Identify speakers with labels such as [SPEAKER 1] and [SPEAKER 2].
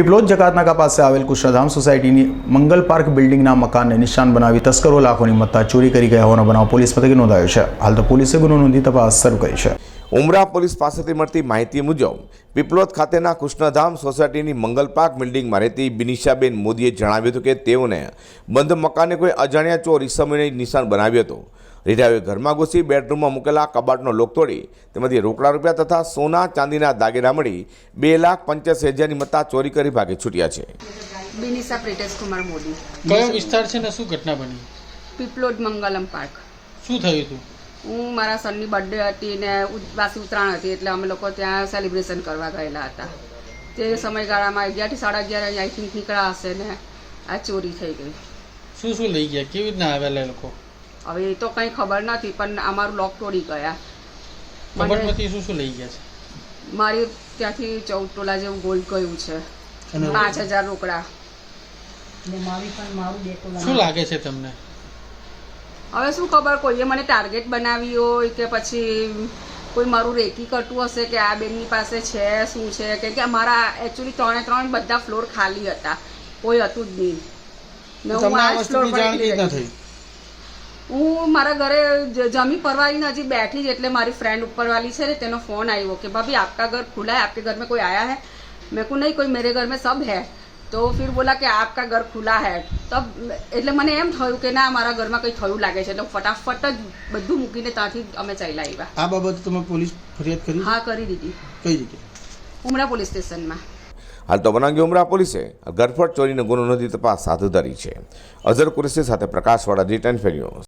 [SPEAKER 1] પીપલોદ જકાતનાકા પાસે આવેલ કૃષ્ણધામ સોસાયટીની મંગલ પાર્ક બિલ્ડિંગના મકાનને નિશાન બનાવી તસ્કરો લાખોની મત્તા ચોરી કરી ગયા હોવાનો બનાવ પોલીસ મથકે નોંધાયો છે. હાલ તો પોલીસે ગુનો નોંધી તપાસ શરૂ કરી છે.
[SPEAKER 2] ઉમરા પોલીસ પાસેથી મળતી માહિતી મુજબ, પીપલોદ ખાતેના કૃષ્ણધામ સોસાયટીની મંગલ પાર્ક બિલ્ડિંગમાં રહેતી બિનિશાબેન મોદીએ જણાવ્યું હતું કે તેઓને બંધ મકાને કોઈ અજાણ્યા ચોર ઈસમીને નિશાન બનાવ્યું હતું. રીઢાવે ઘરમાં ઘૂસી બેડરૂમમાં મૂકેલા કબાટનો લોક તોડી તેમાંથી રોકડા રૂપિયા તથા સોના ચાંદીના દાગીના મળી બે લાખ પંચ્યાસી હજારની મત્તા ચોરી કરી ભાગે છૂટ્યા છે.
[SPEAKER 3] બિનિશા પ્રિટેશ કુમાર મોદી.
[SPEAKER 4] કયો વિસ્તાર છે ને? શું ઘટના બની?
[SPEAKER 3] પીપલોદ મંગલમ પાર્ક.
[SPEAKER 4] શું થયું હતું?
[SPEAKER 3] હું મારા સનની બર્થડે હતી ને વાસી ઉત્તરાયણ હતી એટલે અમે લોકો ત્યાં સેલિબ્રેશન કરવા ગયેલા હતા. તે સમયગાળામાં અગિયારથી સાડા અગિયાર આઈ થિંક નીકળ્યા હશે ને આ ચોરી થઈ ગઈ.
[SPEAKER 4] શું શું લઈ ગયા? કેવી રીતના આવેલા લોકો?
[SPEAKER 3] હવે એ તો કંઈ ખબર નથી પણ અમારું લોક તોડી ગયા.
[SPEAKER 4] કબટમાંથી શું શું લઈ ગયા છે?
[SPEAKER 3] મારી ત્યાંથી ચૌદ તોલા જેવું ગોલ્ડ ગયું છે. પાંચ હજાર રોકડા.
[SPEAKER 4] શું લાગે છે તમને?
[SPEAKER 3] હવે શું ખબર કોઈએ મને ટાર્ગેટ બનાવી હોય કે પછી કોઈ મારું રેકી કરતું હશે કે આ બેનની પાસે છે શું છે? કેમ કે અમારા એકચ્યુઅલી ત્રણે ત્રણ બધા ફ્લોર ખાલી હતા. કોઈ હતું જ નહીં. ને હું
[SPEAKER 4] તમને
[SPEAKER 3] આ
[SPEAKER 4] આ
[SPEAKER 3] જ
[SPEAKER 4] વસ્તુની
[SPEAKER 3] floor પર
[SPEAKER 4] જાણ કેવી રીતના
[SPEAKER 3] એકલી
[SPEAKER 4] થઈ
[SPEAKER 3] રહી. હું મારા ઘરે જ- જમી પરવારીને હજી બેઠી જ એટલે મારી ફ્રેન્ડ ઉપરવાલી છે ને તેનો ફોન આવ્યો કે ભાભી આપકા ઘર खुला है आपके घर में कोई आया है મેં કહું નહીં કોઈ મેરે ઘર में सब है તો ફિર બોલા કે આપકા ઘર ખુલ્લા હે તબ એટલે મને એમ થયું કે ના મારા ઘરમાં કંઈ થયું લાગે છે એટલે ફટાફટ જ બધું મૂકીને ત્યાંથી અમે ચાલ્યા આવ્યા
[SPEAKER 5] આ બાબતે તમે પોલીસ ફરિયાદ કરી
[SPEAKER 3] હા કરી દીધી
[SPEAKER 5] કઈ જગ્યાએ
[SPEAKER 3] ઉમરા પોલીસ સ્ટેશનમાં
[SPEAKER 2] હાલ તો બનાંગી ઉમરા પોલીસે ગરફડ ચોરીનો ગુનો નોંધી તપાસ હાથ ધરી છે અઝર કુરેશી સાથે પ્રકાશવાળા રિટર્ન ફેર્યો